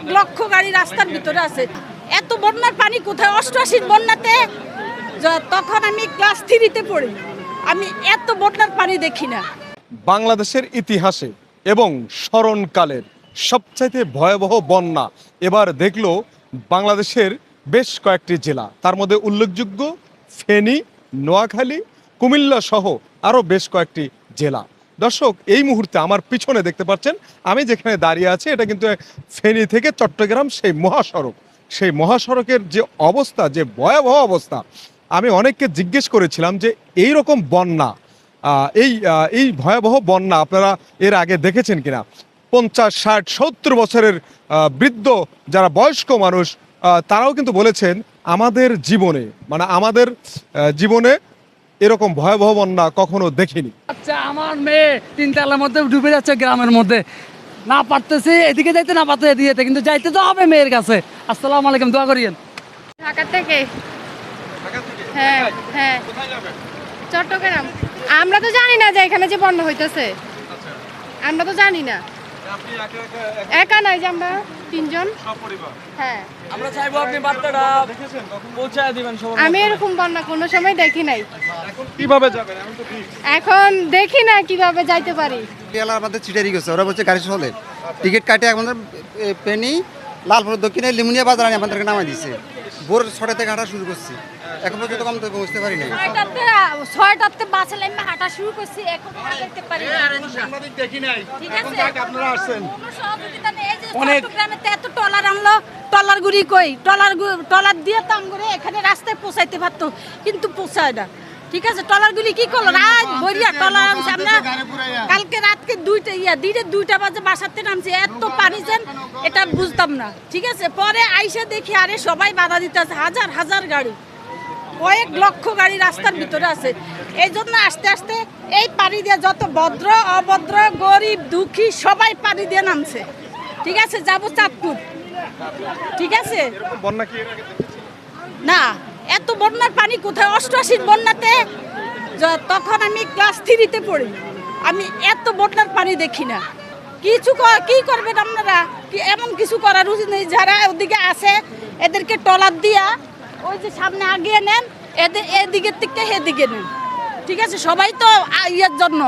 কয়েক লক্ষ গাড়ি রাস্তার ভিতরে আছে। এত বন্যার পানি কোথায়? অষ্টআশির বন্যাতে তখন আমি ক্লাস থ্রিতে পড়ি। আমি এত বন্যার পানি দেখি না। বাংলাদেশের ইতিহাসে এবং স্মরণকালের সবচাইতে ভয়াবহ বন্যা এবার দেখল বাংলাদেশের বেশ কয়েকটি জেলা। তার মধ্যে উল্লেখযোগ্য ফেনী, নোয়াখালী, কুমিল্লা সহ আরও বেশ কয়েকটি জেলা। দর্শক, এই মুহূর্তে আমার পিছনে দেখতে পাচ্ছেন, আমি যেখানে দাঁড়িয়ে আছি, এটা কিন্তু ফেনী থেকে চট্টগ্রাম, সেই মহাসড়ক। সেই মহাসড়কের যে অবস্থা, যে ভয়াবহ অবস্থা, আমি অনেককে জিজ্ঞেস করেছিলাম যে এই রকম বন্যা এই এই ভয়াবহ বন্যা আপনারা এর আগে দেখেছেন কিনা? পঞ্চাশ, ষাট, সত্তর বছরের বৃদ্ধ যারা বয়স্ক মানুষ তারাও কিন্তু বলেছেন, আমাদের জীবনে মানে আমাদের জীবনে এরকম ভয়াবহ বন্যা কখনো দেখিনি। আচ্ছা আমার মেয়ে তিনতলার মধ্যে ডুবে যাচ্ছে গ্রামের মধ্যে। না পারতেছি এদিকে যাইতে না পারতে এদিকে যেতে। কিন্তু যাইতে তো হবে মেয়ের কাছে। আসসালাম আলাইকুম দোয়া করিয়েন। ঢাকা থেকে? হ্যাঁ হ্যাঁ। চট্টগ্রাম। আমরা তো জানি না যে এখানে যে বন্যা হইতেছে। আমরা তো জানি না। একা নাই যে আমরা তিনজন। হ্যাঁ। আমরা চাইব আপনি বার্তাটা পৌঁছায় দিবেন আমি এরকম বন্যা কোনো সময় দেখি নাই। কীভাবে যাবেন? এখন। এখন দেখি না কীভাবে যাইতে পারি। এলাকার আমাদের চিটারি গেছে ওরা বলছে গাড়ি চলে। টিকিট কাটে আমাদের এ, পেনি লালপুর দক্ষিণে লিমুনিয়া বাজার আনি আমাদেরকে নামাই দিছে ভোর ছটা থেকে হাঁটা শুরু করছি। এখন পর্যন্ত কম থেকে বুঝতে পারি না ছয়টাতে ছয়টাতে বাসে লাইমে হাঁটা শুরু করছি এখন হাঁটাইতে পারি না। ঠিক আছে? কোনো সহযোগিতা নেই। এই যে এত ট্রলার আনলো ট্রলার গুড়ি কই? ট্রলার গু- ট্রলার দিয়ে তাম করে এখানে রাস্তায় পৌঁছাইতে পারতো কিন্তু পৌঁছায় না। ঠিক আছে? ট্রলার গুলি কি করল? রাত বরিয়া ট্রলার আনছে। আমরা দুইটা ইয়া, দিনে দুইটা বাজে বাসাতে নামছি, এত পানি যেন এটা বুঝতাম না। ঠিক আছে? পরে আইসা দেখি, আরে সবাই বাধা দিতে আছে হাজার হাজার গাড়ি। কয়েক লক্ষ গাড়ি রাস্তার ভিতরে আছে। এই জন্য আস্তে আস্তে এই পানি দিয়ে যত ভদ্র, অভদ্র, গরিব, দুঃখী, সবাই পানি দিয়ে নামছে। ঠিক আছে? যাব চাঁদপুর। ঠিক আছে? না, এত বন্যার পানি কোথায়? অষ্টআশির বন্যাতে তখন আমি ক্লাস থ্রিতে পড়ি। আমি এত বন্যার পানি দেখি না। কিছু কি করবেন আপনারা? কি এমন কিছু করার উচিত নেই? যারা ওদিকে আছে এদেরকে টলার দিয়া ওই যে সামনে আগিয়ে নেন এদের এদিকের থেকে এদিকে নেন। ঠিক আছে? সবাই তো ইয়ের জন্য।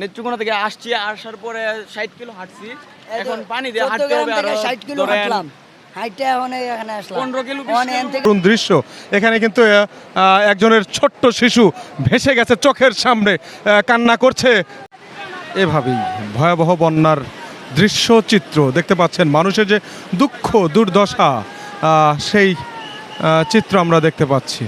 নেত্রকোনা থেকে আসছি আসার পরে ষাট কিলো হাঁটছি। এখন পানি দিয়ে হাঁটতে হবে আরও ষাট কিলো হাঁটলাম। দৃশ্য এখানে কিন্তু একজনের ছোট্ট শিশু ভেসে গেছে চোখের সামনে আহ, কান্না করছে। এভাবেই ভয়াবহ বন্যার দৃশ্য চিত্র দেখতে পাচ্ছেন মানুষের যে দুঃখ, দুর্দশা সেই চিত্র আমরা দেখতে পাচ্ছি।